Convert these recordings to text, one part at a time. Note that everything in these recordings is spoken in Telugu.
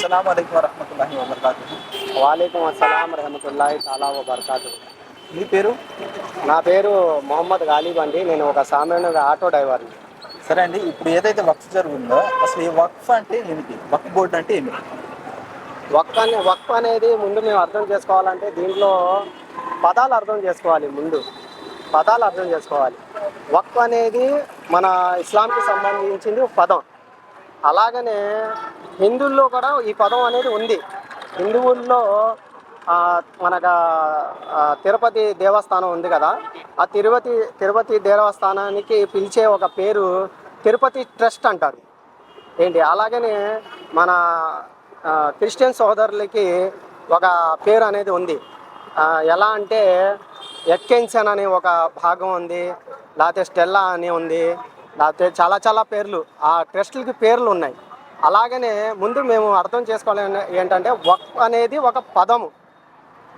అస్సలం అయికం వరహమతుల్లాహి వబర్కాతు వాలేకుమ్ అస్సలాం రహమతుల్లాhi తాలా వబర్కాతు మీ పేరు? నా పేరు మొహమ్మద్ గాలిబ్ అండి. నేను ఒక సామాన్య ఆటో డ్రైవర్ని. సరే అండి ఇప్పుడు ఏదైతే వక్ఫ్ జరుగుందో అసలు ఈ వక్ఫ్ అంటే ఏమిటి? వక్ఫ్ బోర్డు అంటే ఏమిటి? వక్ అనే వక్ అనేది ముందు మేము అర్థం చేసుకోవాలంటే దీంట్లో పదాలు అర్థం చేసుకోవాలి ముందు. పదాలు అర్థం చేసుకోవాలి. వక్ అనేది మన ఇస్లాంకి సంబంధించింది ఒక పదం. అలాగనే హిందువుల్లో కూడా ఈ పదం అనేది ఉంది. హిందువుల్లో మనకు తిరుపతి దేవస్థానం ఉంది కదా ఆ తిరుపతి తిరుపతి దేవస్థానానికి పిలిచే ఒక పేరు తిరుపతి ట్రస్ట్ అంటారు. ఏంటి? అలాగనే మన క్రిస్టియన్ సోదరులకి ఒక పేరు అనేది ఉంది. ఎలా అంటే ఎక్కెన్సన్ అనే ఒక భాగం ఉంది లేకపోతే స్టెల్లా అని ఉంది లేకపోతే చాలా చాలా పేర్లు ఆ ట్రస్టులకి పేర్లు ఉన్నాయి. అలాగనే ముందు మేము అర్థం చేసుకోవాలి ఏంటంటే వక్ అనేది ఒక పదము.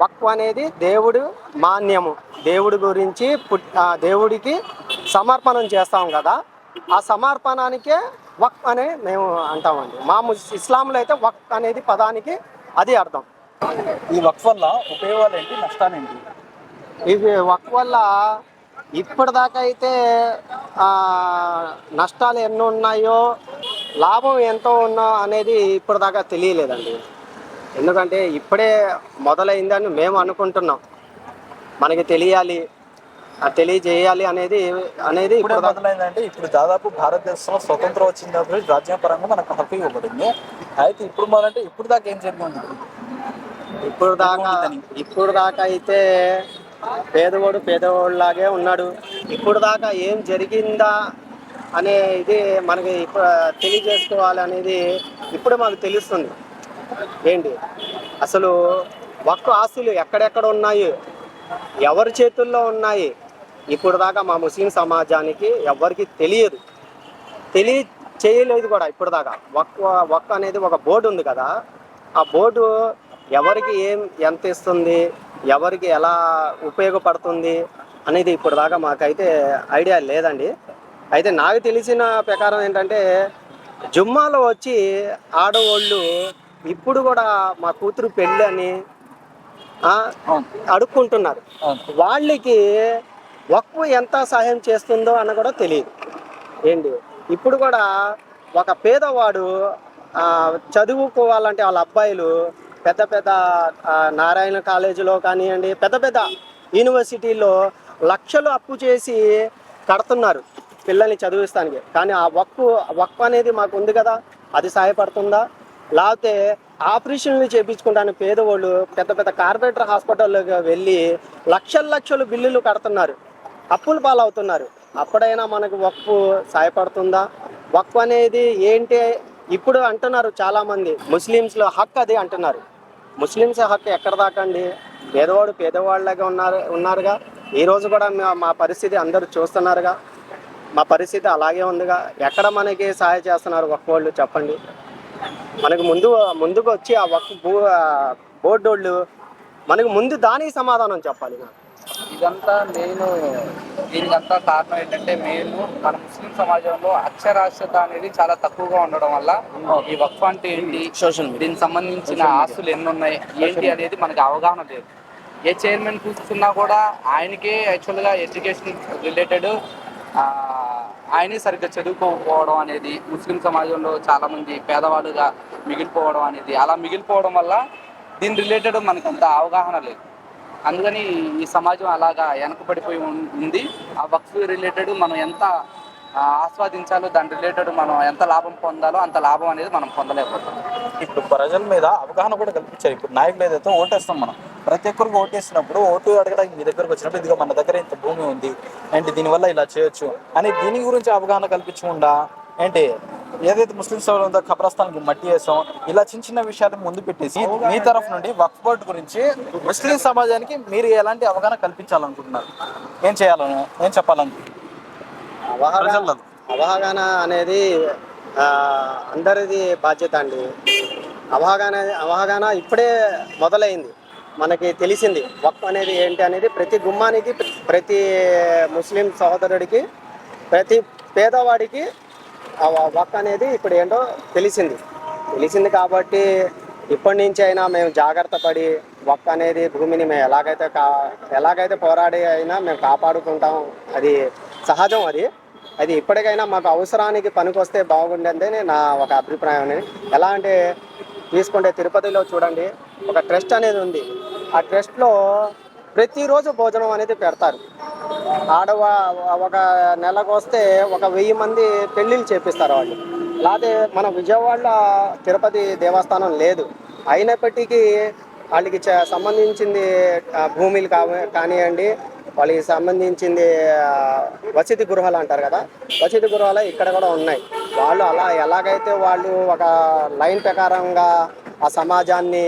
వక్ఫ్ అనేది దేవుడు మాన్యము. దేవుడి గురించి దేవుడికి సమర్పణం చేస్తాం కదా ఆ సమర్పణానికే వక్ అనే మేము అంటామండి. మా ఇస్లాంలో అయితే వక్ అనేది పదానికి అది అర్థం. ఈ వక్ఫ్ వల్ల ఉపయోగాలు ఏంటి నష్టాలు ఏంటి? ఇవి వక్ వల్ల ఇప్పటిదాకా అయితే ఆ, నష్టాలు ఎన్ని ఉన్నాయో లాభం ఎంత ఉన్నా అనేది ఇప్పటిదాకా తెలియలేదండి. ఎందుకంటే ఇప్పుడే మొదలైందని మేము అనుకుంటున్నాం. మనకి తెలియాలి ఆ తెలియజేయాలి అనేది అనేది ఇప్పుడే మొదలైందంటే ఇప్పుడు దాదాపు భారతదేశంలో స్వతంత్రం వచ్చినప్పుడు రాజ్యాంగపరంగా మనకు హక్కు ఇవ్వబడింది. అయితే ఇప్పుడు మొదలంటే ఇప్పుడు దాకా ఏం జరిగింది? ఇప్పుడు దాకా ఇప్పుడు దాకా అయితే పేదవాడు పేదవాడిలాగే ఉన్నాడు. ఇప్పుడు దాకా ఏం జరిగిందా అనే ఇది మనకి ఇప్పుడు తెలియజేసుకోవాలి అనేది ఇప్పుడు మాకు తెలుస్తుంది. ఏంటి? అసలు ఒక్క ఆస్తులు ఎక్కడెక్కడ ఉన్నాయి? ఎవరి చేతుల్లో ఉన్నాయి? ఇప్పుడు దాకా మా ముస్లిం సమాజానికి ఎవరికి తెలియదు. తెలియ చేయలేదు కూడా ఇప్పుడు దాకా ఒక్క ఒక్క అనేది ఒక బోర్డు ఉంది కదా. ఆ బోర్డు ఎవరికి ఏం ఎంత ఇస్తుంది? ఎవరికి ఎలా ఉపయోగపడుతుంది అనేది ఇప్పుడు దాకా మాకైతే ఐడియా లేదండి. అయితే నాకు తెలిసిన ప్రకారం ఏంటంటే జుమ్మాలో వచ్చి ఆడవాళ్ళు ఇప్పుడు కూడా మా కూతురు పెళ్ళి అని అడుక్కుంటున్నారు. వాళ్ళకి వక్ఫ్ ఎంత సహాయం చేస్తుందో అన్న కూడా తెలియదు. ఏంటి? ఇప్పుడు కూడా ఒక పేదవాడు చదువుకోవాలంటే వాళ్ళ అబ్బాయిలు పెద్ద పెద్ద నారాయణ కాలేజీలో కానివ్వండి పెద్ద పెద్ద యూనివర్సిటీలో లక్షలు అప్పు చేసి కడుతున్నారు పిల్లల్ని చదివిస్తానికి. కానీ ఆ వక్కు వక్ఫ్ అనేది మాకు ఉంది కదా అది సహాయపడుతుందా? లేకపోతే ఆపరేషన్లు చేయించుకుంటాను పేదవాళ్ళు పెద్ద పెద్ద కార్పొరేటర్ హాస్పిటల్లోకి వెళ్ళి లక్షల లక్షలు బిల్లులు కడుతున్నారు అప్పుల పాలవుతున్నారు. అప్పుడైనా మనకు వక్కు సహాయపడుతుందా? వక్కు అనేది ఏంటి? ఇప్పుడు అంటున్నారు చాలామంది ముస్లిమ్స్లో హక్ అది అంటున్నారు. ముస్లిమ్స్ హక్కు ఎక్కడ దాకా అండి పేదవాడు పేదవాళ్ళగా ఉన్నారు ఉన్నారుగా. ఈ రోజు కూడా మా- మా పరిస్థితి అందరూ చూస్తున్నారుగా. మా పరిస్థితి అలాగే ఉందిగా. ఎక్కడ మనకి సహాయం చేస్తున్నారు ఒక్క వాళ్ళు చెప్పండి. మనకు ముందు ముందుకు వచ్చి ఆ ఒక్క బో బోర్డు వాళ్ళు మనకు ముందు దానికి సమాధానం చెప్పాలి నాకు. ఇదంతా మెయిన్ దీనికంతా కారణం ఏంటంటే మెయిన్ మన ముస్లిం సమాజంలో అక్షరాస్యత అనేది చాలా తక్కువగా ఉండడం వల్ల ఈ వక్ఫ్ అంటే ఏంటి? సోషల్ దీనికి సంబంధించిన ఆస్తులు ఎన్ని ఉన్నాయి ఏంటి అనేది మనకి అవగాహన లేదు. ఏ చైర్మన్ చూస్తున్నా కూడా ఆయనకే యాక్చువల్గా ఎడ్యుకేషన్ రిలేటెడ్ ఆయనే సరిగ్గా చదువుకోకపోవడం అనేది ముస్లిం సమాజంలో చాలామంది పేదవాళ్ళుగా మిగిలిపోవడం అనేది అలా మిగిలిపోవడం వల్ల దీని రిలేటెడ్ మనకు అంత అవగాహన లేదు. అందుకని ఈ సమాజం అలాగా వెనకబడిపోయి ఉంది. ఆ వక్ఫ్ రిలేటెడ్ మనం ఎంత ఆస్వాదించాలో దాని రిలేటెడ్ మనం ఎంత లాభం పొందాలో అంత లాభం అనేది మనం పొందలేకపోతాం ఇప్పుడు ప్రజల మీద అవగాహన కూడా కల్పించారు. ఇప్పుడు నాయకులు ఏదైతే ఓటేస్తాం మనం ప్రతి ఒక్కరికి ఓటేసినప్పుడు ఓటు అడగడానికి మీ దగ్గరకు వచ్చినప్పుడు ఇదిగో మన దగ్గర ఇంత భూమి ఉంది అండ్ దీనివల్ల ఇలా చేయొచ్చు అని దీని గురించి అవగాహన కల్పించకుండా అంటే ఏదైతే ముస్లిం సభలో ఉందో ఖబరస్థాన్కి మట్టి వేసాం. ఇలా చిన్న చిన్న విషయాలు ముందు పెట్టేసి మీ తరఫు నుండి వక్ఫ్ బోర్డు గురించి ముస్లిం సమాజానికి మీరు ఎలాంటి అవగాహన కల్పించాలనుకుంటున్నారు? ఏం చేయాలను? ఏం చెప్పాలను? అవగాహన అనేది అందరిది బాధ్యత అండి. అవగాహన అవగాహన ఇప్పుడే మొదలైంది. మనకి తెలిసింది వక్ఫ్ అనేది ఏంటి అనేది ప్రతి గుమ్మానికి ప్రతి ముస్లిం సహోదరుడికి ప్రతి పేదవాడికి ఆ వర్క్ అనేది ఇప్పుడు ఏంటో తెలిసింది. తెలిసింది కాబట్టి ఇప్పటి నుంచి అయినా మేము జాగ్రత్త పడి ఒక్క అనేది భూమిని మేము ఎలాగైతే కా ఎలాగైతే పోరాడి అయినా మేము కాపాడుకుంటాం. అది సహజం అది. అది ఇప్పటికైనా మాకు అవసరానికి పనికొస్తే బాగుండేదని నా ఒక అభిప్రాయం అని. ఎలా అంటే తీసుకుంటే తిరుపతిలో చూడండి ఒక ట్రస్ట్ అనేది ఉంది. ఆ ట్రస్ట్లో ప్రతిరోజు భోజనం అనేది పెడతారు. ఆడవ ఒక నెలకు వస్తే ఒక వెయ్యి మంది పెళ్ళిళ్ళు చేపిస్తారు వాళ్ళు. లేకపోతే మన విజయవాడలో తిరుపతి దేవస్థానం లేదు. అయినప్పటికీ వాళ్ళకి సంబంధించింది భూమిలు కా కానివ్వండి వాళ్ళకి సంబంధించింది వసతి గృహాలు అంటారు కదా వసతి గృహాలు ఇక్కడ కూడా ఉన్నాయి. వాళ్ళు అలా ఎలాగైతే వాళ్ళు ఒక లైన్ ప్రకారంగా ఆ సమాజాన్ని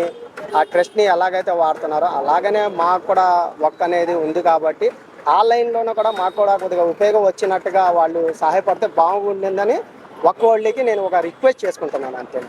ఆ ట్రస్ట్ని ఎలాగైతే వాడుతున్నారో అలాగనే మాకు కూడా వర్క్ అనేది ఉంది కాబట్టి ఆ లైన్లోనూ కూడా మాకు కూడా కొద్దిగా ఉపయోగం వచ్చినట్టుగా వాళ్ళు సహాయపడితే బాగుండిందని ఒక్క వాళ్ళకి నేను ఒక రిక్వెస్ట్ చేసుకుంటున్నాను అంతే.